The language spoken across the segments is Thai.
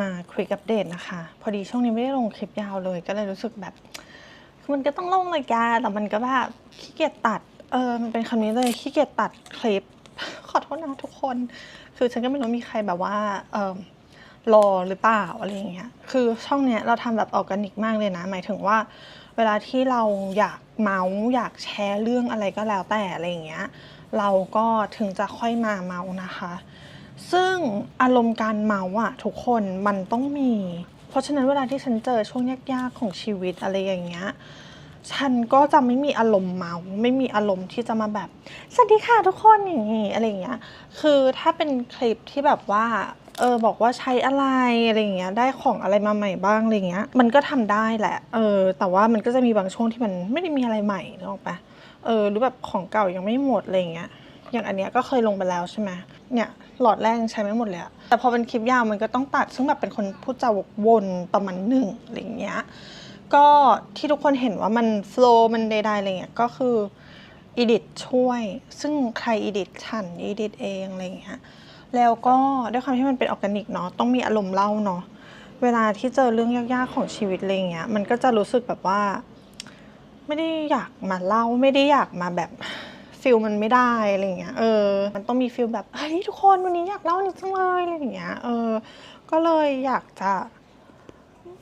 มาคุยกับเดทนะคะ พอดีช่วงนี้ไม่ได้ลงคลิปยาวเลย ก็เลยรู้สึกแบบ มันก็ต้องลงเลยแกแต่มันก็แบบขี้เกียจตัดเออมันเป็นคำนี้เลยขี้เกียจตัดคลิป ขอโทษนะทุกคน คือฉันก็ไม่รู้มีใครแบบว่าเออรอหรือเปล่าอะไรอย่างเงี้ยคือช่องเนี้ยเราทำแบบออร์แกนิกมากเลยนะ หมายถึงว่า เวลาที่เราอยากเมาส์อยากแชร์เรื่องอะไรก็แล้วแต่อะไรอย่างเงี้ยเราก็ถึงจะค่อยมาเมาส์นะคะ ซึ่งอารมณ์การเมาอะทุกคนมันต้องมี เพราะฉะนั้นเวลาที่ฉันเจอช่วงยากๆของชีวิตอะไรอย่างเงี้ยฉันก็จะไม่มีอารมณ์เมาไม่มีอารมณ์ที่จะมาแบบสวัสดีค่ะทุกคนอย่างงี้อะไรอย่างเงี้ยคือถ้าเป็นคลิปที่แบบว่าเออบอกว่าใช้อะไรอะไรอย่างเงี้ยได้ของอะไรมาใหม่บ้างอะไรเงี้ยมันก็ทำได้แหละเออแต่ว่ามันก็จะมีบางช่วงที่มันไม่ได้มีอะไรใหม่นึกออกปะเออหรือแบบของเก่ายังไม่หมดอะไรเงี้ย อย่างอันเนี้ยก็เคยลงไปแล้วใช่ไหมเนี่ยหลอดแรกยังใช้ไม่หมดเลยอะแต่พอเป็นคลิปยาวมันก็ต้องตัด ซึ่งแบบเป็นคนพูดจาวกวนประมาณหนึ่งอะไรอย่างเงี้ยก็ที่ทุกคนเห็นว่ามันโฟล์มันใดๆอะไรเงี้ยก็คืออีดิทช่วย ซึ่งใครอีดิทฉันอีดิทเองอะไรเงี้ยแล้วก็ด้วยความที่มันเป็นออร์แกนิกเนาะต้องมีอารมณ์เล่าเนาะเวลาที่เจอเรื่องยากๆของชีวิตอะไรเงี้ยมันก็จะรู้สึกแบบว่า ไม่ได้อยากมาเล่าไม่ได้อยากมาแบบ ฟิลมันไม่ได้อะไรเงี้ยเออ มันต้องมีฟิลแบบเฮ้ยทุกคนวันนี้อยากเล่านี่จังเลยอะไรอย่างเงี้ยเออ ก็เลยอยากจะ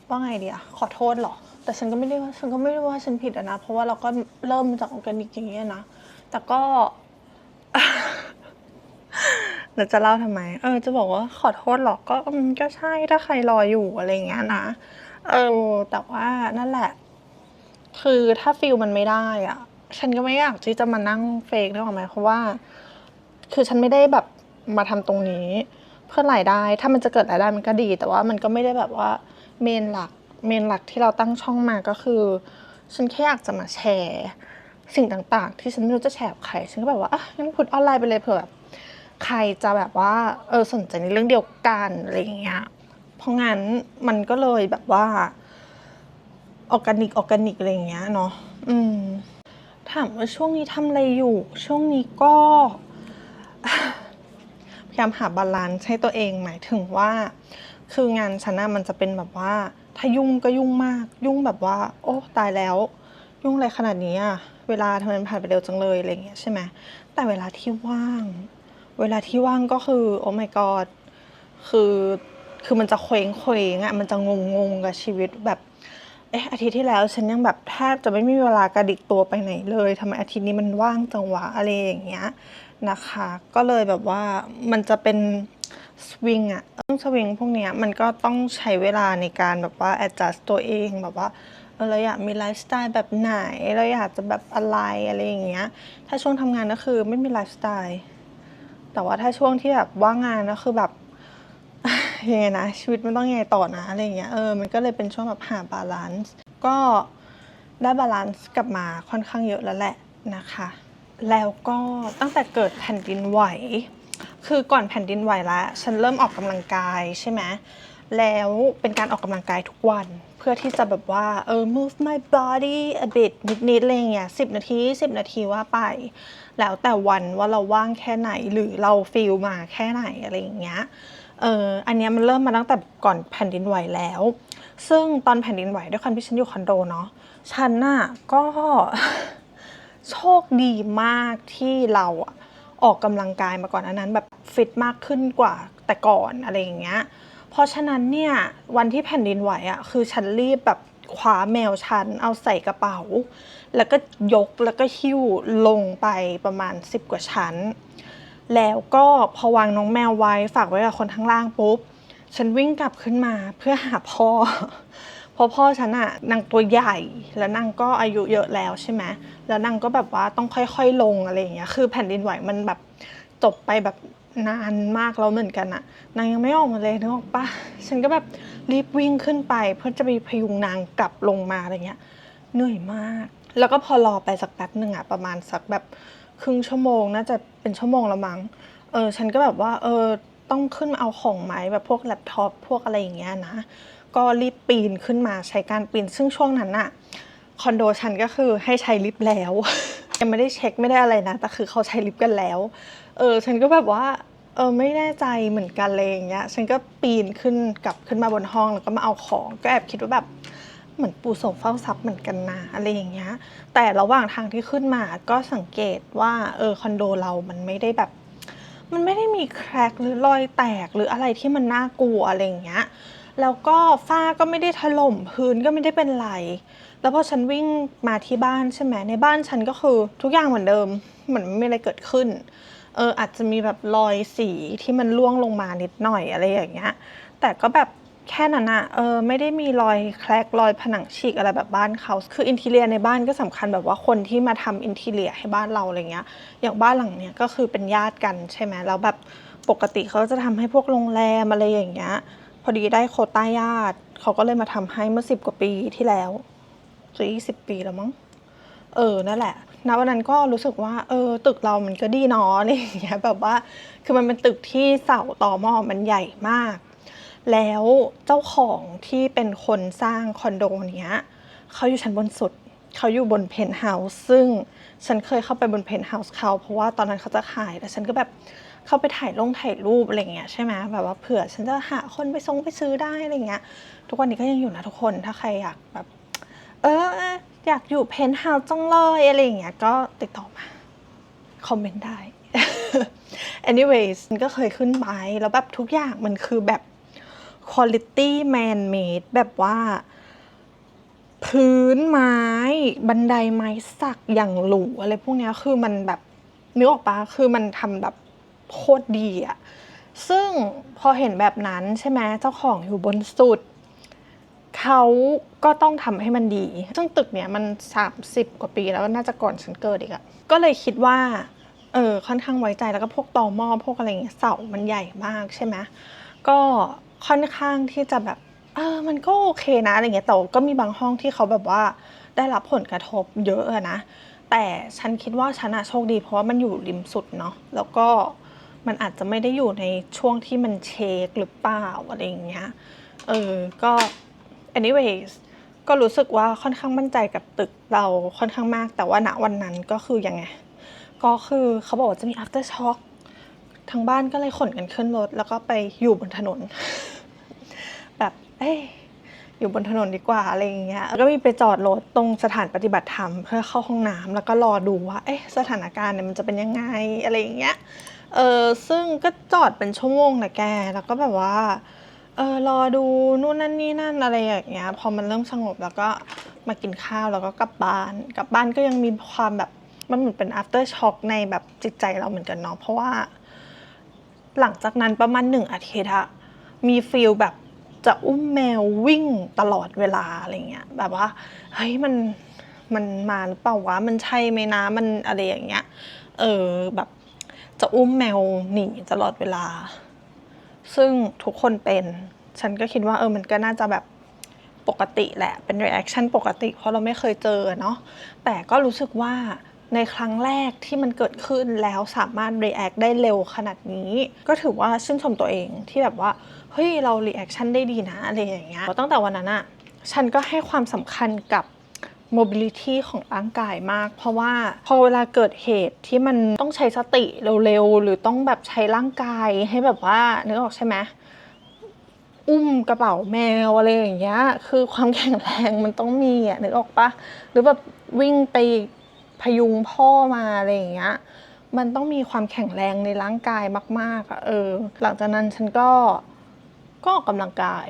ว่าไงดีอะขอโทษเหรอ แต่ฉันก็ไม่ได้ว่าฉันก็ไม่ได้ว่าฉันผิดอะนะ เพราะว่าเราก็เริ่มจากออร์แกนิกอย่างเงี้ยนะ แต่ก็เราจะเล่าทำไม เออ จะบอกว่าขอโทษหรอกก็อืมก็ใช่ถ้าใครรออยู่อะไรเงี้ยนะ เออ แต่ว่านั่นแหละ คือถ้าฟิลมันไม่ได้อะ ฉันก็ไม่อยากที่จะมานั่งเฟกนึกออกไหมเพราะว่า คือฉันไม่ได้แบบมาทำตรงนี้ เพื่อรายได้ ถ้ามันจะเกิดรายได้มันก็ดี แต่ว่ามันก็ไม่ได้แบบว่าเมนหลักเมนหลักที่เราตั้งช่องมาก็คือ ฉันแค่อยากจะมาแชร์สิ่งต่างๆ ที่ฉันไม่รู้จะแชร์กับใคร ฉันก็แบบว่าอะงั้นพุดออนไลน์ไปเลยเผื่อแบบใครจะแบบว่าเออสนใจในเรื่องเดียวกันอะไรอย่างเงี้ย เพราะงั้นมันก็เลยแบบว่าออร์แกนิกออร์แกนิกอะไรอย่างเงี้ยเนาะอืม ถามว่าช่วงนี้ทำอะไรอยู่ ช่วงนี้ก็ พยายามหาบาลานซ์ให้ตัวเองหมายถึงว่า คืองานฉันน่ะมันจะเป็นแบบว่า ถ้ายุ่งก็ยุ่งมาก ยุ่งแบบว่า โอ้ตายแล้ว ยุ่งอะไรขนาดนี้อะเวลาทำไมมันผ่านไปเร็วจังเลยอะไรเงี้ยใช่ไหมแต่เวลาที่ว่าง เวลาที่ว่างก็คือโอ้ my god คือคือมันจะเคว้งเคว้งอะมันจะงงงกับชีวิตแบบ เอ๊ะอาทิตย์ที่แล้วฉันยังแบบแทบจะไม่มีเวลากระดิกตัวไปไหนเลยทำไมอาทิตย์นี้มันว่างจังวะอะไรอย่างเงี้ยนะคะ ก็เลยแบบว่ามันจะเป็นสวิงอะเรื่องสวิงพวกเนี้ยมันก็ต้องใช้เวลาในการแบบว่า adjust ตัวเองแบบว่าเออเราอยากมีไลฟ์สไตล์แบบไหนเราอยากจะแบบอะไรอะไรอย่างเงี้ย ถ้าช่วงทำงานก็คือไม่มีไลฟ์สไตล์แต่ว่าถ้าช่วงที่แบบว่างงานก็คือแบบ นะ ชีวิตมันต้องยังไงต่อนะอะไรเงี้ยเออมันก็เลยเป็นช่วงแบบหาบาลานซ์ก็ได้บาลานซ์กลับมาค่อนข้างเยอะแล้วแหละนะคะ แล้วก็ตั้งแต่เกิดแผ่นดินไหว คือก่อนแผ่นดินไหวแล้วฉันเริ่มออกกำลังกายใช่ไหมแล้วเป็นการออกกำลังกายทุกวัน เพื่อที่จะแบบว่าเออ move my body a bit นิดๆอะไรเงี้ยสิบนาทีสิบนาทีว่าไป แล้วแต่วันว่าเราว่างแค่ไหนหรือเราฟีลมาแค่ไหนอะไรอย่างเงี้ย เอออันนี้มันเริ่มมาตั้งแต่ก่อนแผ่นดินไหวแล้ว ซึ่งตอนแผ่นดินไหวด้วยความที่ฉันอยู่คอนโดเนาะฉันน่ะก็โชคดีมากที่เราออกกำลังกายมาก่อนอันนั้นแบบฟิตมากขึ้นกว่าแต่ก่อนอะไรอย่างเงี้ย เพราะฉะนั้นเนี่ยวันที่แผ่นดินไหวอะคือฉันรีบแบบคว้าแมวฉันเอาใส่กระเป๋า แล้วก็ยกแล้วก็หิ้วลงไปประมาณ 10 กว่าชั้น แล้วก็พอวางน้องแมวไว้ฝากไว้กับคนข้างล่างปุ๊บ ฉันวิ่งกลับขึ้นมาเพื่อหาพ่อ เพราะพ่อฉันอะนางตัวใหญ่แล้วนางก็อายุเยอะแล้วใช่ไหมแล้วนางก็แบบว่าต้องค่อยๆลงอะไรอย่างเงี้ย คือแผ่นดินไหวมันแบบจบไปแบบนานมากแล้วเหมือนกันอะนางยังไม่ออกมาเลยนึกออกปะฉันก็แบบรีบวิ่งขึ้นไป เพื่อจะไปพยุงนางกลับลงมาอะไรเงี้ย เหนื่อยมาก แล้วก็พอรอไปสักแป๊บหนึ่งอะประมาณสักแบบ ครึ่งชั่วโมงน่าจะเป็นชั่วโมงละมั้ง เออฉันก็แบบว่า เออต้องขึ้นมาเอาของไหมแบบพวกแล็ปท็อปพวกอะไรอย่างเงี้ยนะ ก็รีบปีนขึ้นมาใช้การปีน ซึ่งช่วงนั้นอะคอนโดฉันก็คือให้ใช้ลิฟต์แล้ว ยังไม่ได้เช็คไม่ได้อะไรนะ แต่คือเขาใช้ลิฟต์กันแล้ว เออฉันก็แบบว่าเออไม่แน่ใจเหมือนกันเลยอย่างเงี้ย ฉันก็ปีนขึ้นกลับขึ้นมาบนห้องแล้วก็มาเอาของ ก็แอบคิดว่าแบบ เหมือนปูโสมเฝ้าทรัพย์เหมือนกันนะอะไรอย่างเงี้ย แต่ระหว่างทางที่ขึ้นมาก็สังเกตว่าเออคอนโดเรามันไม่ได้แบบ มันไม่ได้มีแครกหรือรอยแตกหรืออะไรที่มันน่ากลัวอะไรอย่างเงี้ยแล้วก็ฝ้าก็ไม่ได้ถล่มพื้นก็ไม่ได้เป็นไร แล้วพอฉันวิ่งมาที่บ้านใช่ไหมในบ้านฉันก็คือทุกอย่างเหมือนเดิมเหมือนไม่มีอะไรเกิดขึ้นเอออาจจะมีแบบรอยสีที่มันล่วงลงมานิดหน่อยอะไรอย่างเงี้ย แต่ก็แบบ แค่นั้นอะเออไม่ได้มีรอยแครกรอยผนังฉีกอะไรแบบบ้านเขาคืออินทีเรียในบ้านก็สำคัญแบบว่าคนที่มาทำอินทีเรียให้บ้านเราอะไรเงี้ย อย่างบ้านหลังเนี้ยก็คือเป็นญาติกันใช่ไหมแล้วแบบปกติเขาจะทำให้พวกโรงแรมอะไรอย่างเงี้ย พอดีได้โคต้าญาติเขาก็เลยมาทำให้เมื่อสิบกว่าปีที่แล้วจะยี่สิบปีแล้วมั้งเออนั่นแหละณวันนั้นก็รู้สึกว่าเออตึกเรามันก็ดีเนาะอะไรอย่างเงี้ยแบบว่าคือมันเป็นตึกที่เสาต่อหม้อมันใหญ่มาก แล้วเจ้าของที่เป็นคนสร้างคอนโดเนี้ยเขาอยู่ชั้นบนสุด เขาอยู่บนเพนท์เฮาส์ซึ่งฉันเคยเข้าไปบนเพนท์เฮาส์เขาเพราะว่าตอนนั้นเขาจะขายแต่ฉันก็แบบเข้าไปถ่ายลงถ่ายรูปอะไรเงี้ยใช่ไหมแบบว่าเผื่อฉันจะหาคนไปซงไปซื้อได้อะไรเงี้ย ทุกวันนี้ก็ยังอยู่นะทุกคนถ้าใครอยากแบบ เอออยากอยู่เพนท์เฮาส์จังเลยอะไรเงี้ยก็ติดต่อมา คอมเมนต์ได้ anyways มันก็เคยขึ้นไปแล้วแบบทุกอย่างมันคือแบบ quality man made แบบว่า พื้นไม้ บันไดไม้สักอย่างหรูอะไรพวกนี้คือมันแบบนึกออกปะคือมันทำแบบโคตรดีอะซึ่งพอเห็นแบบนั้นใช่ไหมเจ้าของอยู่บนสุด เขาก็ต้องทำให้มันดี ซึ่งตึกเนี้ยมัน 30 กว่าปีแล้วน่าจะก่อนฉันเกิดอีกอะก็เลยคิดว่าเออค่อนข้างไว้ใจแล้วก็พวกตอหม้อพวกอะไรเงี้ยเสามันใหญ่มากใช่ไหมก็ ค่อนข้างที่จะแบบเออมันก็โอเคนะอะไรเงี้ยแต่ก็มีบางห้องที่เขาแบบว่าได้รับผลกระทบเยอะนะ แต่ฉันคิดว่าฉันอะโชคดีเพราะว่ามันอยู่ริมสุดเนาะแล้วก็มันอาจจะไม่ได้อยู่ในช่วงที่มันเช็คหรือเปล่าอะไรอย่างเงี้ยเออก็ anyways ก็รู้สึกว่าค่อนข้างมั่นใจกับตึกเราค่อนข้างมาก แต่ว่าณวันนั้นก็คือยังไง ก็คือเขาบอกว่าจะมี after shock ทางบ้านก็เลยขนกันขึ้นรถ แล้วก็ไปอยู่บนถนน เอ้ยอยู่บนถนนดีกว่าอะไรอย่างเงี้ยแล้วก็มีไปจอดรถตรงสถานปฏิบัติธรรมเพื่อเข้าห้องน้ำแล้วก็รอดูว่าเอ๊ะสถานการณ์เนี่ยมันจะเป็นยังไงอะไรอย่างเงี้ยเออซึ่งก็จอดเป็นชั่วโมงนะแก แล้วก็แบบว่าเออรอดูนู่นนั่นนี่นั่นอะไรอย่างเงี้ยพอมันเริ่มสงบแล้วก็มากินข้าวแล้วก็กลับบ้านกลับบ้านก็ยังมีความแบบมันเหมือนเป็น after shock ในแบบจิตใจเราเหมือนกันเนาะเพราะว่า หลังจากนั้นประมาณหนึ่งอาทิตย์อะมีฟีลแบบ จะอุ้มแมววิ่งตลอดเวลาอะไรเงี้ยแบบว่าเฮ้ยมันมันมาหรือเปล่าวะมันใช่ไหมนะมันอะไรอย่างเงี้ยเออแบบจะอุ้มแมวหนีตลอดเวลา ซึ่งทุกคนเป็น ฉันก็คิดว่าเออมันก็น่าจะแบบปกติแหละ เป็น reaction ปกติ เพราะเราไม่เคยเจอเนาะ แต่ก็รู้สึกว่าในครั้งแรกที่มันเกิดขึ้นแล้วสามารถ react ได้เร็วขนาดนี้ ก็ถือว่าชื่นชมตัวเองที่แบบว่า เฮ้ยเรา reaction ได้ดีนะอะไรอย่างเงี้ยตั้งแต่วันนั้นอะฉันก็ให้ความสำคัญกับ mobility ของร่างกายมาก เพราะว่าพอเวลาเกิดเหตุที่มันต้องใช้สติเร็วๆ หรือต้องแบบใช้ร่างกายให้แบบว่านึกออกใช่ไหมอุ้มกระเป๋าแมวอะไรอย่างเงี้ย คือความแข็งแรงมันต้องมีอะนึกออกปะหรือแบบวิ่งไปพยุงพ่อมาอะไรอย่างเงี้ย มันต้องมีความแข็งแรงในร่างกายมากๆอะเออ หลังจากนั้นฉันก็ ก็ออกกำลังกาย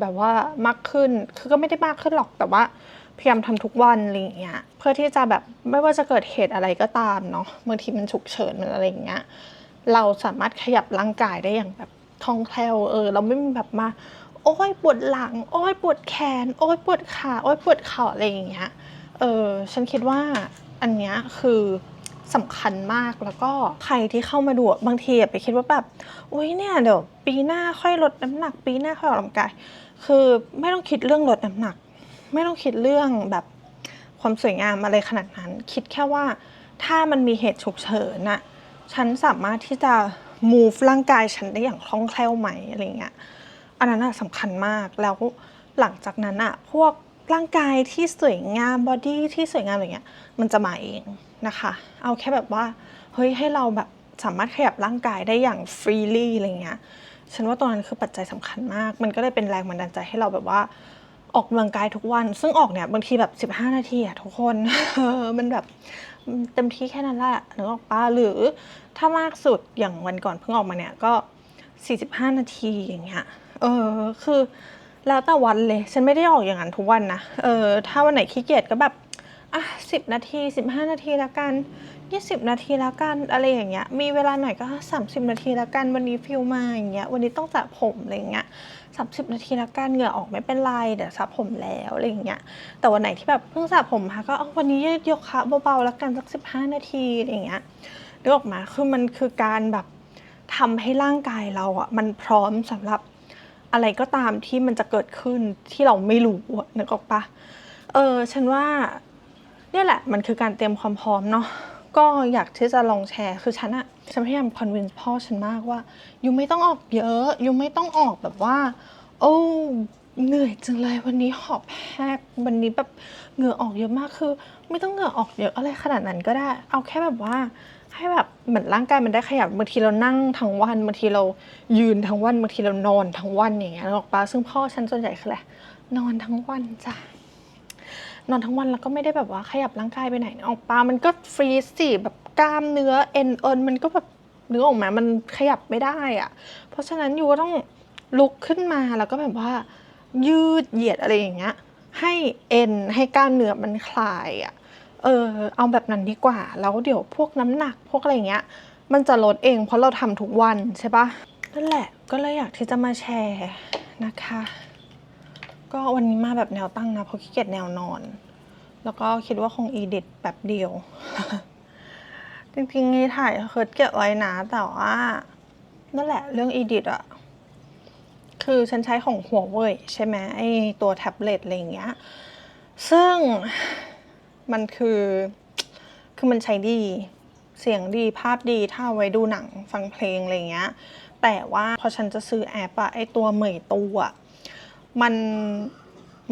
แบบว่ามากขึ้นคือก็ไม่ได้มากขึ้นหรอกแต่ว่าพยายามทำทุกวันอะไรอย่างเงี้ยเพื่อที่จะแบบไม่ว่าจะเกิดเหตุอะไรก็ตามเนาะบางทีมันฉุกเฉินมันอะไรอย่างเงี้ยเราสามารถขยับร่างกายได้อย่างแบบคล่องแคล่วเออ เราไม่มีแบบมา โอ้ยปวดหลัง โอ้ยปวดแขน โอ้ยปวดขาโอ้ยปวดเข่าอะไรอย่างเงี้ยเออฉันคิดว่าอันเนี้ยคือ สำคัญมากแล้วก็ใครที่เข้ามาดูบางทีไปคิดว่าแบบอุ้ยเนี่ยเดี๋ยวปีหน้าค่อยลดน้ำหนัก ปีหน้าค่อยออกกำลังกายคือไม่ต้องคิดเรื่องลดน้ำหนัก ไม่ต้องคิดเรื่องแบบความสวยงามอะไรขนาดนั้น คิดแค่ว่าถ้ามันมีเหตุฉุกเฉินน่ะฉันสามารถที่จะ move ร่างกายฉันได้อย่างคล่องแคล่วไหมอะไรเงี้ยอันนั้นสำคัญมากแล้วหลังจากนั้นอะพวก ร่างกายที่สวยงามบอดี้ที่สวยงามอะไรเงี้ยมันจะมาเองนะคะ เอาแค่แบบว่าเฮ้ยให้เราแบบสามารถขยับร่างกายได้อย่างฟรีลี่อะไรเงี้ยฉันว่าตรงนั้นคือปัจจัยสำคัญมาก มันก็เลยเป็นแรงบันดาลใจให้เราแบบว่าออกกำลังกายทุกวัน ซึ่งออกเนี่ยบางทีแบบ 15 นาทีอะทุกคนมันแบบเต็มที่แค่นั้นแหละนึกออกปะหรือถ้ามากสุดอย่างวันก่อนเพิ่งออกมาเนี่ยก็ 45 นาทีอย่างเงี้ยเออคือ แล้วแต่วันเลย ฉันไม่ได้ออกอย่างนั้นทุกวันนะ เออ ถ้าวันไหนขี้เกียจก็แบบ อะสิบนาทีสิบห้านาทีละกันยี่สิบนาทีละกันอะไรอย่างเงี้ย มีเวลาหน่อยก็สามสิบนาทีละกัน วันนี้ฟิลมาอย่างเงี้ย วันนี้ต้องสระผมอะไรอย่างเงี้ยสามสิบนาทีละกัน เหงื่อออกไม่เป็นไร เดี๋ยวสระผมแล้วอะไรอย่างเงี้ย แต่วันไหนที่แบบเพิ่งสระผมมาก็เอวันนี้ยืดโยคะเบาๆละกันสักสิบห้านาทีอะไรอย่างเงี้ยนึกออกมา คือมันคือการแบบทำให้ร่างกายเราอะมันพร้อมสำหรับ อะไรก็ตามที่มันจะเกิดขึ้นที่เราไม่รู้นึกออกปะเออฉันว่าเนี่ยแหละมันคือการเตรียมความพร้อมเนาะก็อยากที่จะลองแชร์คือฉันอะฉันพยายามคอนวินพ่อฉันมากว่ายูไม่ต้องออกเยอะยูไม่ต้องออกแบบว่า โอ้เหนื่อยจังเลยวันนี้หอบแหกวันนี้แบบเหงื่อออกเยอะมากคือ ไม่ต้องเหงื่อออกเยอะอะไรขนาดนั้นก็ได้ เอาแค่แบบว่า ให้แบบเหมือนร่างกายมันได้ขยับบางทีเรานั่งทั้งวันบางทีเรายืนทั้งวันบางทีเรานอนทั้งวันอย่างเงี้ยออกปะซึ่งพ่อฉันส่วนใหญ่คืออะไรนอนทั้งวันจ้ะนอนทั้งวันแล้วก็ไม่ได้แบบว่าขยับร่างกายไปไหนออกปามันก็ฟรีซสิแบบกล้ามเนื้อเอ็นเอินมันก็แบบเนื้อออกมามันขยับไม่ได้อะเพราะฉะนั้นยูก็ต้องลุกขึ้นมาแล้วก็แบบว่า ยืดเหยียดอะไรอย่างเงี้ยให้เอ็นให้กล้ามเนื้อมันคลายอะ เออเอาแบบนั้นดีกว่า แล้วเดี๋ยวพวกน้ำหนักพวกอะไรเงี้ย มันจะลดเองเพราะเราทำทุกวันใช่ปะนั่นแหละก็เลยอยากที่จะมาแชร์นะคะ ก็วันนี้มาแบบแนวตั้งนะเพราะขี้เกียจแนวนอน แล้วก็คิดว่าคงอีดิทแบบเดียว จริงๆนี่ถ่ายเคิร์ดเก็บไว้นะแต่ว่านั่นแหละเรื่องอีดิทอะคือฉันใช้ของหัวเว่ยใช่ไหมไอตัวแท็บเล็ตอะไรอย่างเงี้ย ซึ่ง มันคือ คือมันใช้ดี เสียงดีภาพดีถ้าเอาไว้ดูหนังฟังเพลงอะไรเงี้ย แต่ว่าพอฉันจะซื้อแอปอะไอตัวเหมยตูอะมัน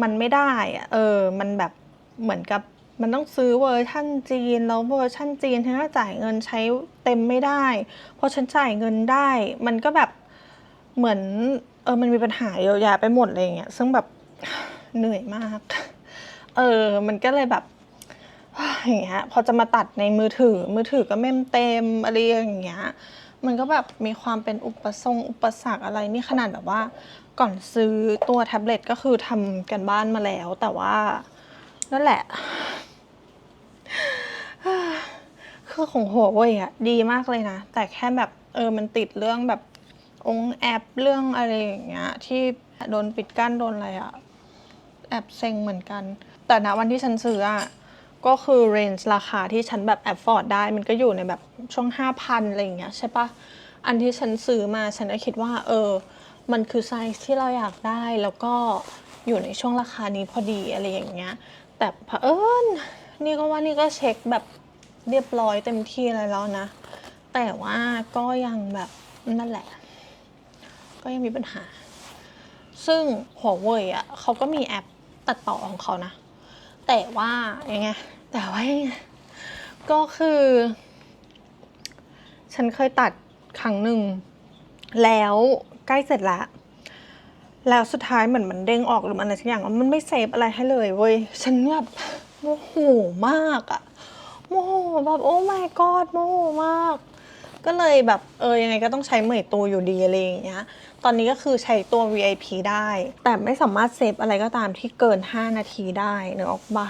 มันไม่ได้อะเออ มันแบบเหมือนกับมันต้องซื้อเวอร์ชั่นจีนแล้วเวอร์ชั่นจีนฉันก็จ่ายเงินใช้เต็มไม่ได้พอฉันจ่ายเงินได้ มันก็แบบเหมือนเออมันมีปัญหาเยอะแยะไปหมดอะไรอย่างเงี้ยซึ่งแบบเหนื่อยมาก เออ มันก็เลยแบบ อย่างเงี้ยพอจะมาตัดในมือถือ มือถือก็เมมเต็มอะไรอย่างเงี้ยมันก็แบบมีความเป็นอุปสงค์อุปสรรคอะไรนี่ขนาดแบบว่า ก่อนซื้อตัวแท็บเล็ตก็คือทำกันบ้านมาแล้ว แต่ว่านั่นแหละคือของหัวเว่ยอะดีมากเลยนะ แต่แค่แบบเออมันติดเรื่องแบบองแอปเรื่องอะไรอย่างเงี้ยที่โดนปิดกั้นโดนอะไรอะแอบเซ็งเหมือนกัน แต่ณวันที่ฉันซื้ออะ ก็คือเรนจ์ราคาที่ฉันแบบแอบฟอร์ดได้ มันก็อยู่ในแบบช่วงห้าพันอะไรอย่างเงี้ยใช่ปะอันที่ฉันซื้อมาฉันก็คิดว่า เออ มันคือไซส์ที่เราอยากได้แล้วก็อยู่ในช่วงราคานี้พอดีอะไรอย่างเงี้ย แต่เผอิญนี่ก็ว่านี่ก็เช็คแบบเรียบร้อยเต็มที่อะไรแล้วนะ แต่ว่าก็ยังแบบนั่นแหละ ก็ยังมีปัญหา ซึ่งหัวเว่ยอะเขาก็มีแอปตัดต่อของเขานะ แต่ว่ายังไงแต่ว่ายังไงก็คือ ฉันเคยตัดครั้งหนึ่ง แล้วใกล้เสร็จล้วแล้วสุดท้ายเหมือนมันเด้งออกหรืออะไรสักอย่างมันไม่เซฟอะไรให้เลยเว้ยฉันแบบโมโหมากอะโมโหแบบโอ้ my god โมโหมาก ก็เลยแบบเออยังไงก็ต้องใช้เหมยตัวอยู่ดีอะไรอย่างเงี้ย ตอนนี้ก็คือใช้ตัว VIP ได้ แต่ไม่สามารถเซฟอะไรก็ตามที่เกิน 5 นาทีได้เนกออกปะ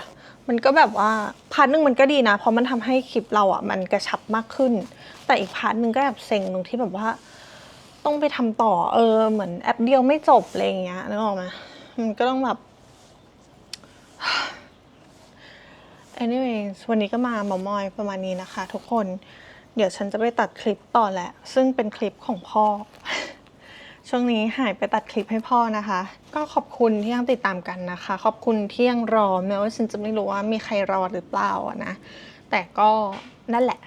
มันก็แบบว่าพาร์ทนึงมันก็ดีนะ เพราะมันทำให้คลิปเราอะมันกระชับมากขึ้น แต่อีกพาร์ทนึงก็แอบเซ็งตรงที่แบบว่า ต้องไปทำต่อ เออ เหมือนแอปเดียวไม่จบอะไรอย่างเงี้ยนึกออกไหมมันก็ต้องแบบ anyways วันนี้ก็มาเมามอยประมาณนี้นะคะ ทุกคน เดี๋ยวฉันจะไปตัดคลิปต่อแหละ ซึ่งเป็นคลิปของพ่อ ช่วงนี้หายไปตัดคลิปให้พ่อนะคะ ก็ขอบคุณที่ยังติดตามกันนะคะ ขอบคุณที่ยังรอแม้ว่าฉันจะไม่รู้ว่ามีใครรอหรือเปล่านะ แต่ก็นั่นแหละ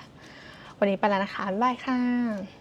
วันนี้ไปแล้วนะคะบ๊ายบายค่ะ